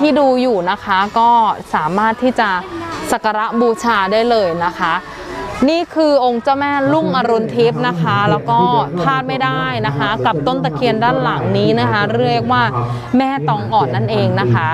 ที่ดูอยู่นะคะ ก็สามารถที่จะสักการะบูชาได้เลยนะคะ นี่คือองค์เจ้าแม่ลุ่งอรุณทิพย์นะคะ แล้วก็พลาดไม่ได้นะคะ กับต้นตะเคียนด้านหลังนี้นะคะ เรียกว่าแม่ตองอ่อนนั่นเองนะคะ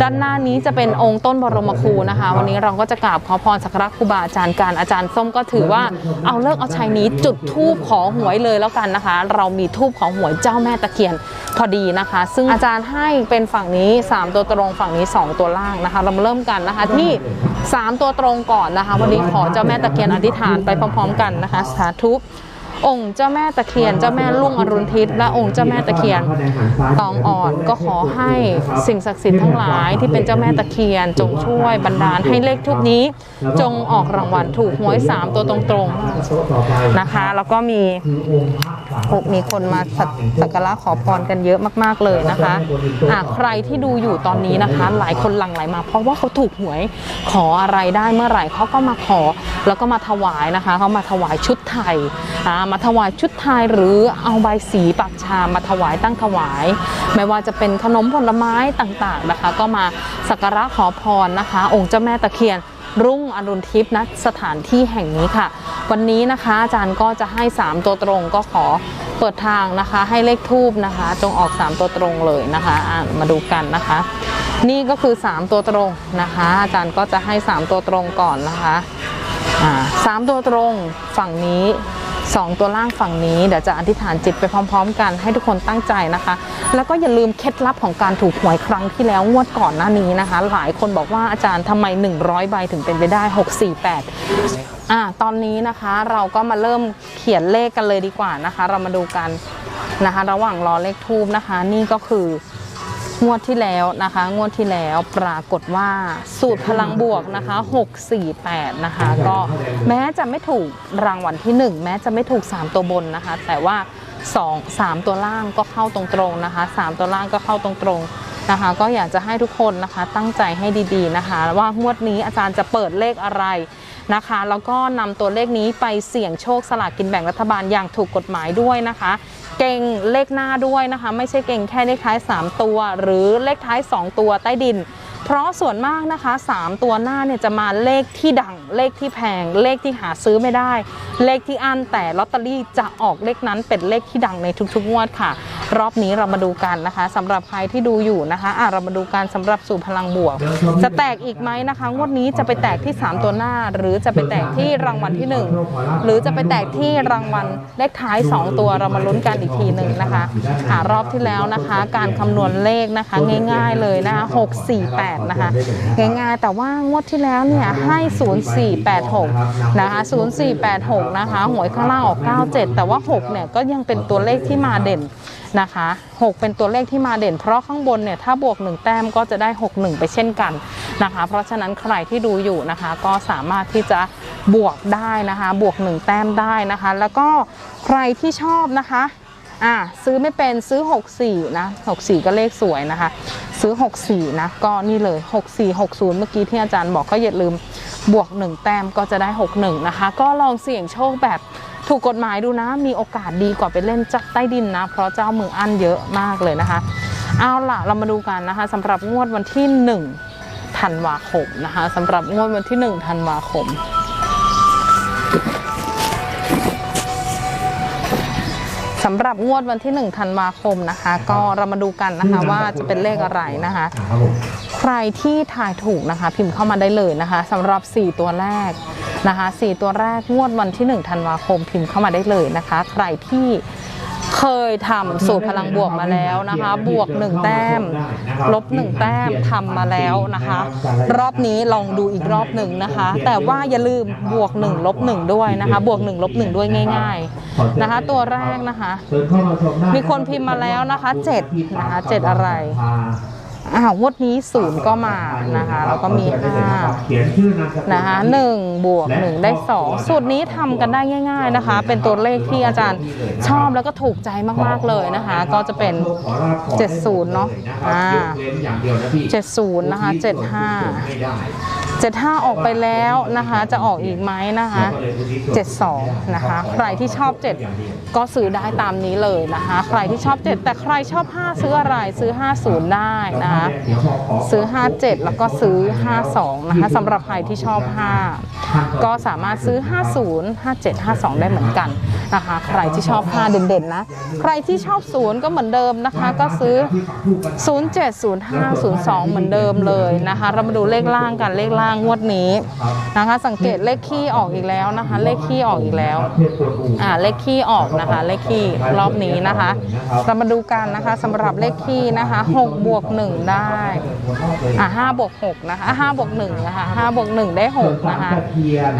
ด้านหน้านี้จะเป็นองค์ต้นบรมครูนะคะ วันนี้เราก็จะกราบขอพรสักการะครูบาอาจารย์การอาจารย์ส้มก็ถือว่าเอาเลิกเอาชัยนี้จุดทูบขอหวยเลยแล้วกันนะคะ เรามีทูบขอหวยเจ้าแม่ตะเคียนพอดีนะคะ ซึ่งอาจารย์ให้เป็นฝั่งนี้ 3 ตัวตรงฝั่งนี้ 2 ตัวล่างนะคะ เรามาเริ่มกันนะคะที่ 3 ตัวตรงก่อนนะคะ วันนี้ขอเจ้าแม่ตะเคียนอธิษฐานไปพร้อมๆกันนะคะสาธุองค์เจ้าแม่ตะเคียน เจ้าแม่ลุ่งอรุณทิพย์และองค์เจ้าแม่ตะเคียนตองอ่อนก็ขอให้สิ่งศักดิ์สิทธิ์ทั้งหลายที่เป็นเจ้าแม่ตะเคียน จงช่วยบันดาลให้เลขทุกนี้ จงออกรางวัลถูกหวย3ตัวตรงๆนะคะ แล้วก็มี มีคนมาสักสัการะขอพรกันเยอะมาก ๆเลยนะคะอะใครที่ดูอยู่ตอนนี้นะคะ หลายคนหลั่งไหลมา เพราะว่าเขาถูกหวยขออะไรได้เมื่อไหร่เขาก็มาขอ แล้วก็มาถวายนะคะเขามาถวายชุดไทยมาถวายชุดไทยหรือเอาใบสีปักชามาถวายตั้งถวาย ไม่ว่าจะเป็นขนมผลไม้ต่างๆนะคะ ก็มาสักการะขอพรนะคะ องค์เจ้าแม่ตะเคียน รุ่งอรุณทิพย์ณสถานที่แห่งนี้ค่ะ วันนี้นะคะอาจารย์ก็จะให้ 3 ตัวตรงก็ขอเปิดทางนะคะ ให้เลขทูบนะคะ จงออก 3 ตัวตรงเลยนะคะะมาดูกันนะคะ นี่ก็คือ 3 ตัวตรงนะคะ อาจารย์ก็จะให้ 3 ตัวตรงก่อนนะคะสามตัวตรงฝั่งนี้ 2 ตัวล่างฝั่งนี้เดี๋ยวจะอธิษฐานจิตไปพร้อม ๆ กันให้ทุกคนตั้งใจนะคะ แล้วก็อย่าลืมเคล็ดลับของการถูกหวยครั้งที่แล้วงวดก่อนหน้านี้นะคะ หลายคนบอกว่าอาจารย์ทำไม 100ใบถึงเป็นไปได้ 648อ่าตอนนี้นะคะเราก็มาเริ่มเขียนเลขกันเลยดีกว่านะคะ เรามาดูกันนะคะ ระหว่างรอเลขทูบนะคะ นี่ก็คือ งวดที่แล้วนะคะ งวดที่แล้วปรากฏว่าสูตรพลังบวกนะคะ 648 นะคะ ก็แม้จะไม่ถูกรางวัลที่ 1 แม้จะไม่ถูก 3 ตัวบนนะคะ แต่ว่า 2 3 ตัวล่างก็เข้าตรงๆนะคะ 3 ตัวล่างก็เข้าตรงๆนะคะ ก็อยากจะให้ทุกคนนะคะตั้งใจให้ดีๆนะคะ ว่างวดนี้อาจารย์จะเปิดเลขอะไร นะคะ แล้วก็นำตัวเลขนี้ไปเสี่ยงโชคสลากกินแบ่งรัฐบาลอย่างถูกกฎหมายด้วยนะคะ เก่งเลขหน้าด้วยนะคะ ไม่ใช่เก่งแค่เลขท้าย 3 ตัว หรือเลขท้าย 2 ตัวใต้ดิน เพราะส่วนมากนะคะ 3 ตัวหน้าเนี่ยจะมาเลขที่ดัง เลขที่แพง เลขที่หาซื้อไม่ได้ เลขที่อันแต่ลอตเตอรี่จะออกเลขนั้นเป็นเลขที่ดังในทุกๆงวดค่ะ รอบนี้เรามาดูกันนะคะสำหรับใครที่ดูอยู่นะคะอะเรามาดูกันสำหรับสู่พลังบวก จะแตกอีกไหมนะคะ งวดนี้จะไปแตกที่ 3 ตัวหน้า หรือจะไปแตกที่รางวัลที่ 1 หรือจะไปแตกที่รางวัลเลขท้าย 2 ตัวเรามาลุ้นกันอีกทีหนึ่งนะคะอ่ารอบที่แล้วนะคะ การคำนวณเลขนะคะ ง่าย ๆเลยนะคะหกสี่แ648นะคะง่ายๆแต่ว่างวดที่แล้วเนี่ยให้ 0486 นะคะ 0486 นะคะ หวยข้างล่างออก 97 แต่ว่า 6 เนี่ยก็ยังเป็นตัวเลขที่มาเด่นนะคะ 6 เป็นตัวเลขที่มาเด่น เพราะข้างบนเนี่ยถ้าบวก 1 แต้มก็จะได้ 61 ไปเช่นกันนะคะ เพราะฉะนั้นใครที่ดูอยู่นะคะ ก็สามารถที่จะบวกได้นะคะ บวก 1 แต้มได้นะคะ แล้วก็ใครที่ชอบนะคะ อะซื้อไม่เป็นซื้อ 64 นะ 64 ก็เลขสวยนะคะ ซื้อ 64 นะ ก็นี่เลย 64 60 เมื่อกี้ที่อาจารย์บอกก็อย่าลืมบวก 1 แต้มก็จะได้ 61 นะคะ ก็ลองเสี่ยงโชคแบบถูกกฎหมายดูนะ มีโอกาสดีกว่าไปเล่นจักใต้ดินนะ เพราะเจ้ามืออั้นเยอะมากเลยนะคะ เอาล่ะ เรามาดูกันนะคะสำหรับงวดวันที่ 1 ธันวาคมนะคะสำหรับงวดวันที่ 1 ธันวาคม สำหรับงวดวันที่ 1 ธันวาคมนะคะ ก็เรามาดูกันนะคะว่าจะเป็นเลขอะไรนะคะครับผมใครที่ถ่ายถูกนะคะ พิมพ์เข้ามาได้เลยนะคะสำหรับ 4 ตัวแรกนะคะ 4 ตัวแรกงวดวันที่ 1 ธันวาคมพิมพ์เข้ามาได้เลยนะคะ ใครที่ เคยทำสูตรพลังบวกมาแล้วนะคะ บวก 1 แต้ม ลบ 1 แต้มทำมาแล้วนะคะ รอบนี้ลองดูอีกรอบหนึ่งนะคะ แต่ว่าอย่าลืมบวก 1 ลบ 1 ด้วยนะคะ บวก 1 ลบ 1 ด้วยง่าย ๆนะคะ ตัวแรกนะคะเชิญเข้ามาชมได้มีคนพิมพ์มาแล้วนะคะเจ็ดนะคะเจ็ดอะไร อ้าวงวดนี้ศูนย์ก็มานะคะ แล้วก็มีห้านะคะหนึ่งบวกหนึ่งได้สองสูตรนี้ทำกันได้ง่าย ๆนะคะ เป็นตัวเลขที่อาจารย์ชอบแล้วก็ถูกใจมากๆเลยนะคะ ก็จะเป็น70เนอะอ่า70นย์นะคะ75 75ออกไปแล้วนะคะ จะออกอีกไหมนะคะ72นะคะ ใครที่ชอบ7ก็ซื้อได้ตามนี้เลยนะคะ ใครที่ชอบ7แต่ใครชอบ5ซื้ออะไรซื้อ50ได้นะคะซื้อ 57 แล้วก็ซื้อ 52 นะคะสำหรับใครที่ชอบ 5 ก็สามารถซื้อ 50 57 52 ได้เหมือนกันนะคะ ใครที่ชอบ 5 เด่นๆนะ ใครที่ชอบ 0 ก็เหมือนเดิมนะคะ ก็ซื้อ 07 05 02 เหมือนเดิมเลยนะคะ เรามาดูเลขล่างกันเลขล่างงวดนี้นะคะ สังเกตเลขขี้ออกอีกแล้วนะคะ เลขขี้ออกอีกแล้วอ่าเลขขี้ออกนะคะ เลขขี้รอบนี้นะคะ เรามาดูกันนะคะสำหรับเลขขี้นะคะ6บวก1ได้อ่า5บวก6นะคะ5บวก1นะคะ5บวก1ได้6นะคะ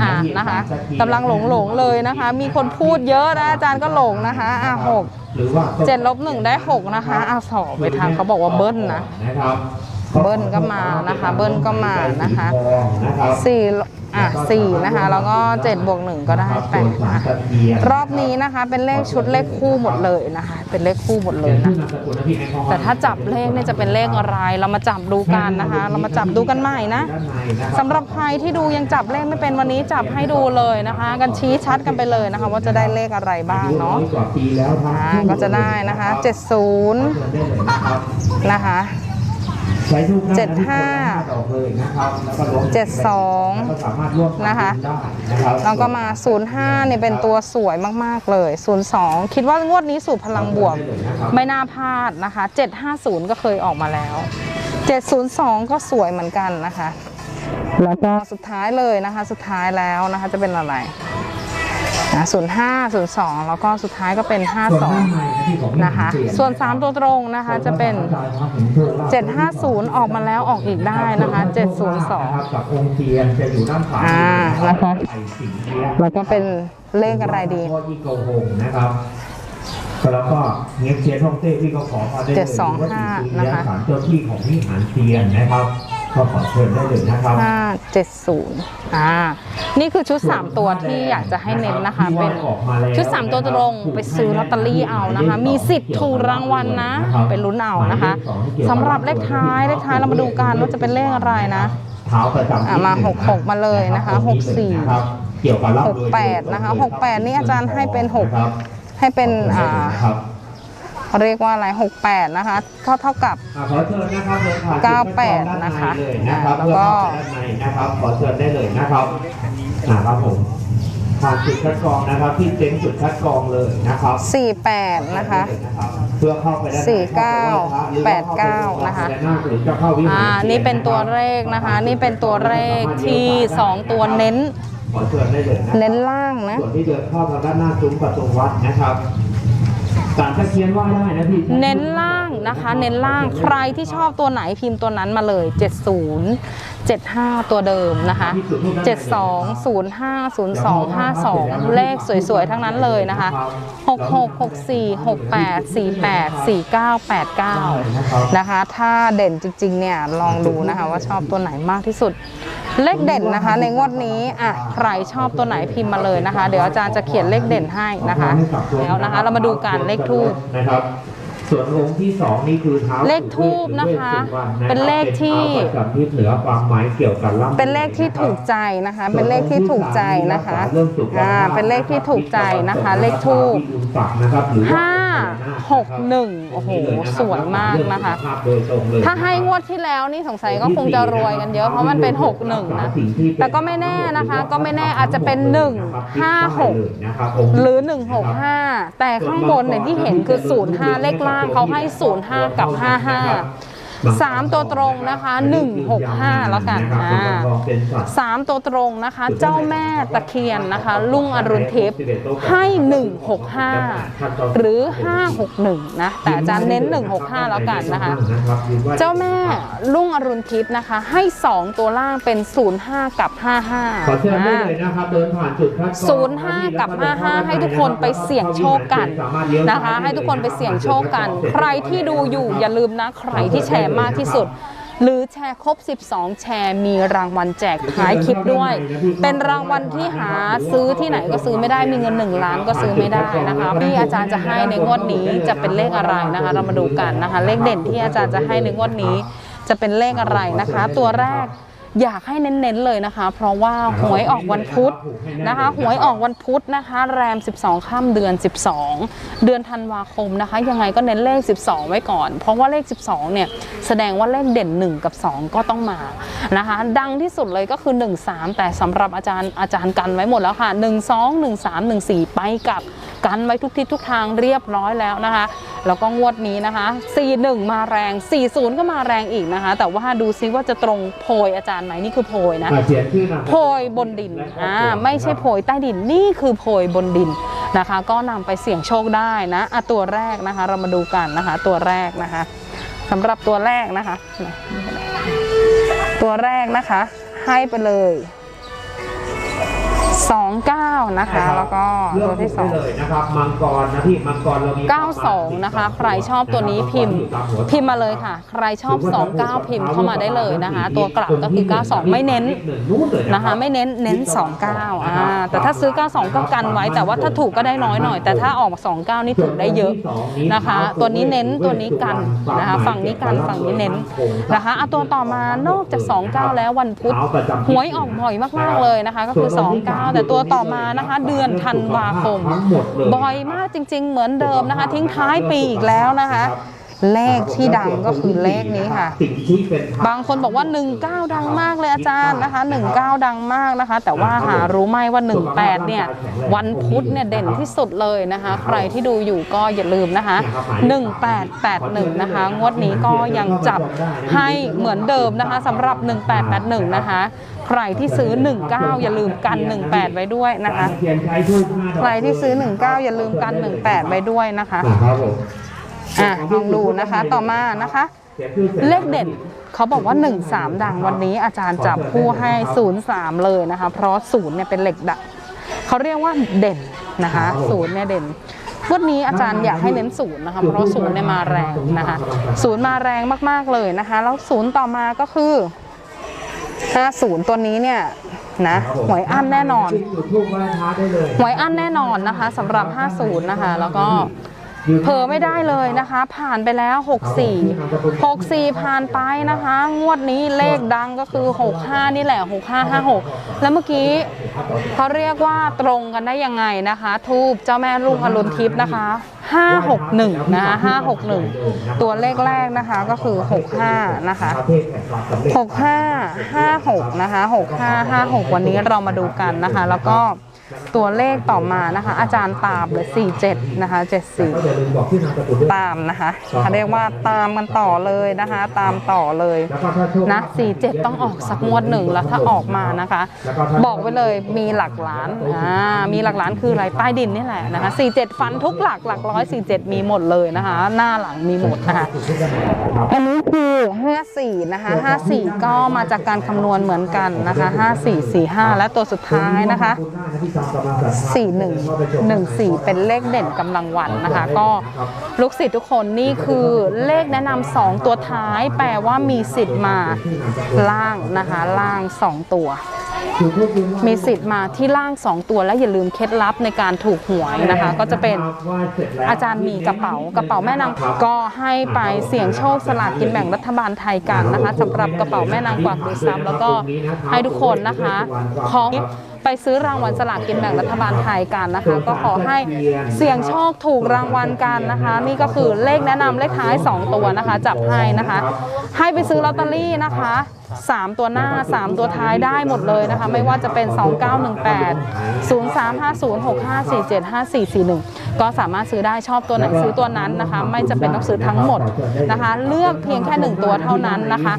อ่านะคะกำลังหลงหลงๆเลยนะคะ มีคนพูดเยอะนะอาจารย์ก็หลงนะคะอ่า6หรือว่าเจ็ดลบหนึ่งได้หกนะคะอ่าสอบไปทางเขาบอกว่าเบิ้ลนะนะครับเบิ้ลก็มานะคะ เบิ้ลก็มานะคะนะครับสี่ อะสี่นะคะ แล้วก็เจ็ดบวกหนึ่งก็ได้แปดนะคะรอบนี้นะคะ เป็นเลขชุดเลขคู่หมดเลยนะคะ เป็นเลขคู่หมดเลยนะแต่ถ้าจับเลขเนี่ยจะเป็นเลขอะไร เรามาจับดูกันนะคะ เรามาจับดูกันใหม่นะสำหรับใครที่ดูยังจับเลขไม่เป็นวันนี้จับให้ดูเลยนะคะ กันชี้ชัดกันไปเลยนะคะ ว่าจะได้เลขอะไรบ้างเนาะกว่าปีแล้วครับอ่าก็จะได้นะคะ70ได้เลยนะครับนะคะใช้ทุกน้ เจ็ดห้าดอกเลยนะครับแล้วก็ลบเจ็ดสองแล้วก็สามารถร่วมนะคะได้นะครับแล้วก็มา 05เนี่ยเป็นตัวสวยมากๆเลย 02 คิดว่างวดนี้สู่พลังบวก ไม่น่าพลาดนะคะ 750 ก็เคยออกมาแล้ว 702 ก็สวยเหมือนกันนะคะ แล้วก็สุดท้ายเลยนะคะ สุดท้ายแล้วนะคะจะเป็นอะไรนะ 05 02 แล้วก็สุดท้ายก็เป็น 52 นะคะ ส่วน 3 ตัวตรงนะคะจะเป็น 750 ออกมาแล้วออกอีกได้นะคะ 702กับองค์เทียนจะอยู่ด้านขวาอ่าแล้วก็ไอ้สิงเทียนแล้วก็เป็นเลขอะไรดีพ่อยี่โกหงนะครับแล้วก็เงียบเชียนฮ่องเต้ที่เขาขอมาได้เลยเจ็ดสองห้านะคะศาลเจ้าที่ของวิหารเทียนนะครับ ก็ขอเชิญได้เลยนะครับ570อ่า นี่คือชุด 3 ตัวที่อยากจะให้เน้นนะคะ เป็นชุด 3 ตัวตรงไปซื้อลอตเตอรี่เอานะคะ มีสิทธิ์ถูกรางวัลนะไปลุ้นเอานะคะสำหรับเลขท้ายเลขท้ายเรามาดูกันว่าจะเป็นเลขอะไรนะเท้าประจำที่อะมานึ่งหกหกมาเลยนะคะรับหกสี่นะครับเกี่ยวกับเล่าโดย68นะคะ68นี่อาจารย์ให้เป็นหกนะครับให้เป็นอ่าครับ เขาเรียกว่าอะไร68 นะคะก็เท่ากับ อะขอเชิญนะครับเดินผ่านเก้าแปดด้านในนะคะเลยนะครับอ่าแล้วก็เพื่อเข้าไปด้านในนะครับขอเชิญได้เลยนะครับอ่าครับผมผ่านจุดคัดกรองนะครับที่เต็นท์จุดคัดกรองเลยนะครับ 48 นะคะ เพื่อเข้าไปด้านในสี่เก้าแปดเก้านะคะ หรือจะเข้าวิหารอ่านี่เป็นตัวเลขนะคะ นี่เป็นตัวเลขที่ 2 ตัวเน้นขอเชิญได้เลยนะเน้นล่างนะ ส่วนที่เดินเข้าทางด้านหน้าซุ้มประตูวัดนะครับ สารตะเคียนว่าได้นะพี่ เน้นล่าง นะคะ เน้นล่างใครที่ชอบตัวไหนพิมพ์ตัวนั้นมาเลย 70 75 ตัวเดิมนะคะ 72 05 02 52 เลขสวยๆ ทั้งนั้นเลยนะคะ 66 64 68 48 49 89 นะคะ ถ้าเด่นจริงๆ เนี่ย ลองดูนะคะว่าชอบตัวไหนมากที่สุดเลขเด่นนะคะ ในงวดนี้อะใครชอบตัวไหนพิมพ์มาเลยนะคะ เดี๋ยวอาจารย์จะเขียนเลขเด่นให้นะคะ แล้วนะคะ เรามาดูกันเลขทูบนะครับ ส่วนองค์ที่สองนี่คือเท้าเลขทูปนะคะ เป็นเลขที่เป็นเท้าประจำทิศเหนือความหมายเกี่ยวกับล่ำเป็นเลขที่ถูกใจนะคะ เป็นเลขที่ถูกใจนะคะอ่าเป็นเลขที่ถูกใจนะคะ เลขทูบห้า หกหนึ่งโอ้โห สวยมากนะคะ ถ้าให้งวดที่แล้วนี่สงสัยก็คงจะรวยกันเยอะ เพราะมันเป็น 6 1 นะ แต่ก็ไม่แน่นะคะ ก็ไม่แน่อาจจะเป็น 1 5 6 หรือ 165 แต่ข้างบนเนี่ยที่เห็นคือ 05 เลขล่างเขาให้ 05 กับ 55 3ตัวตรงนะคะ165แล้วกันอ่าสามตัวตรงนะคะ เจ้าแม่ตะเคียนนะคะ ลุงอรุณทิพย์ให้165หรือ561นะแต่อาจารย์เน้น165แล้วกันนะคะ เจ้าแม่ลุงอรุณทิพย์นะคะ ให้2ตัวล่างเป็น05กับ55ขอเชิญได้เลยนะครับเดินผ่านจุดคัดกรอง05กับ55ให้ทุกคนไปเสี่ยงโชคกันนะคะ ให้ทุกคนไปเสี่ยงโชคกัน ใครที่ดูอยู่อย่าลืมนะใครที่แชร์มากที่สุด หรือแชร์ครบ 12 แชร์มีรางวัลแจกท้ายคลิปด้วย เป็นรางวัลที่หาซื้อที่ไหนก็ซื้อไม่ได้มีเงิน 1 ล้านก็ซื้อไม่ได้นะคะที่อาจารย์จะให้ในงวดนี้จะเป็นเลขอะไรนะคะ เรามาดูกันนะคะ เลขเด่นที่อาจารย์จะให้ในงวดนี้ จะเป็นเลขอะไรนะคะ ตัวแรก อยากให้เน้นๆเลยนะคะ เพราะว่าหวยออกวันพุธนะคะหวยออกวันพุธนะคะ แรม 12ค่ำเดือน 12 เดือนธันวาคมนะคะ ยังไงก็เน้นเลข 12 ไว้ก่อน เพราะว่าเลข 12เนี่ยแสดงว่าเลขเด่น 1 กับ 2 ก็ต้องมานะคะ ดังที่สุดเลยก็คือ 1 3 แต่สำหรับอาจารย์อาจารย์กันไว้หมดแล้วค่ะ 1 2 1 3 1 4 ไปกับกันไว้ทุกทิศทุกทางเรียบร้อยแล้วนะคะ แล้วก็งวดนี้นะคะ 41 มาแรง 40 ก็มาแรงอีกนะคะ แต่ว่าดูซิว่าจะตรงโพยอาจารย์ไหมนี่คือโพยนะอ่าเขียนชื่อนามสกุลโพยบนดินอ่าไม่ใช่โพยใต้ดินนี่คือโพยบนดินนะคะ ก็นำไปเสี่ยงโชคได้นะอะตัวแรกนะคะ เรามาดูกันนะคะ ตัวแรกนะคะสำหรับตัวแรกนะคะ ตัวแรกนะคะ ให้ไปเลย 29 นะคะ แล้วก็เลืตัอวกที่ได้เลยนะครับมังกรนะพี่มังกรเรามี92 นะคะ ใครชอบตัวนี้พิมพ์ พิมพ์มาเลยค่ะ ใครชอบ 29 พิมพ์เข้ามาได้เลยนะคะ ตัวกลับก็คือ 92 ไม่เน้นนะคะ ไม่เน้นเน้น 29อ่าแต่ถ้าซื้อ 92 ก็กันไว้ แต่ว่าถ้าถูกก็ได้น้อยหน่อย แต่ถ้าออก 29 นี่ถูกได้เยอะนะคะ ตัวนี้เน้นตัวนี้กันนะคะฝั่งนี้กันฝั่งนี้เน้นนะคะเอาตัวต่อมานอกจาก 29 แล้ววันพุธหวยออกบ่อยมากๆเลยนะคะ ก็คือ 29แต่ตัวต่อมานะคะ เดือนธันวาคม บ่อยมากจริง ๆ เหมือนเดิมนะคะ ทิ้งท้ายปีอีกแล้วนะคะเลขที่ดังก็คือเลขนี้ค่ะสิ่งที่เป็นบางคนบอกว่า 19 ดังมากเลยอาจารย์นะคะ 19 ดังมากนะคะ แต่ว่าหารู้ไหมว่า 18 เนี่ย วันพุธเนี่ยเด่นที่สุดเลยนะคะ ใครที่ดูอยู่ก็อย่าลืมนะคะ 1881 นะคะ งวดนี้ก็ยังจับให้เหมือนเดิมนะคะสำหรับ 1881 นะคะ ใครที่ซื้อ 19 อย่าลืมกัน 18 ไว้ด้วยนะคะเขียนใช้ช่วยผ้าดกใครที่ซื้อ 19 อย่าลืมกัน 18 ไว้ด้วยนะคะนะครับผมอะลองดูนะคะต่อมานะคะขียนชื่อสร็จเลขเด่นเขาบอกว่า 1 3 ดังวันนี้อาจารย์จับคู่ให้ 0 3 เลยนะคะ เพราะ0เนี่ยเป็นเหล็กดังเขาเรียกว่าเด่นนะคะศูนย์เนี่ยเด่นวันนี้อาจารย์อยากให้เน้นศูนย์นะคะ เพราะศูนย์เนี่ยมาแรงนะคะ ศูนย์มาแรงมากๆเลยนะคะ แล้วศูนย์ต่อมาก็คือ 50 ตัวนี้เนี่ยนะหวยอั้นแน่นอนจุดทูบไหว้พระได้เลยหวยอั้นแน่นอนนะคะสำหรับ 50 นะคะ แล้วก็ เผลอไม่ได้เลยนะคะ ผ่านไปแล้ว 64 64 ผ่านไปนะคะ งวดนี้เลขดังก็คือ 65 นี่แหละ 6556 แล้วเมื่อกี้เขาเรียกว่าตรงกันได้ยังไงนะคะ ทูบเจ้าแม่รุ่งอรุณทิพย์นะคะ 561 นะคะ561 ตัวเลขแรกนะคะก็คือ 65 นะคะประเทศแห่งความสำเร็จ6556 นะคะ 6556 วันนี้เรามาดูกันนะคะ แล้วก็ ตัวเลขต่อมานะคะ อาจารย์ตามเลย47นะคะก็อย่าลืมบอกที่นามสกุลด้วย74 ตามนะคะเขาเรียกว่าตามกันต่อเลยนะคะ ตามต่อเลยนะ47 ต้องออกสักงวดหนึ่งแล้วถ้าออกมานะคะ บอกไว้เลยมีหลักล้านอ่ามีหลักล้านคืออะไรใต้ดินนี่แหละนะคะ47 ฟันทุกหลักหลักร้อย47 มีหมดเลยนะคะ หน้าหลังมีหมดนะคะอันนี้คือ54นะคะ54 ก็มาจากการคำนวณเหมือนกันนะคะ 54 45 และตัวสุดท้ายนะคะ41 14 เป็นเลขเด่นกำลังวันนะคะ ก็ลูกศิษย์ทุกคนนี่คือเลขแนะนำสองตัวท้าย แปลว่ามีสิทธิ์มาล่างนะคะ ล่าง 2 ตัว มีสิทธิ์มาที่ล่าง 2 ตัวและอย่าลืมเคล็ดลับในการถูกหวยนะคะ ก็จะเป็นอาจารย์มีกระเป๋ากระเป๋าแม่นางก็ให้ไปเสี่ยงโชคสลากกินแบ่งรัฐบาลไทยกันนะคะสำหรับกระเป๋าแม่นางกวักดูซับแล้วก็ให้ทุกคนนะคะของไปซื้อรางวัลสลากกินแบ่งรัฐบาลไทยกันนะคะ ก็ขอให้เสี่ยงโชคถูกรางวัลกันนะคะ นี่ก็คือเลขแนะนำเลขท้าย 2 ตัวนะคะ จับให้นะคะ ให้ไปซื้อลอตเตอรี่นะคะ3 ตัวหน้า 3 ตัวท้ายได้หมดเลยนะคะ ไม่ว่าจะเป็น 2918 0350 6547 5441 ก็สามารถซื้อได้ชอบตัวไหนซื้อตัวนั้นนะคะ ไม่จะเป็นต้องซื้อทั้งหมดนะคะ เลือกเพียงแค่ 1 ตัวเท่านั้นนะคะ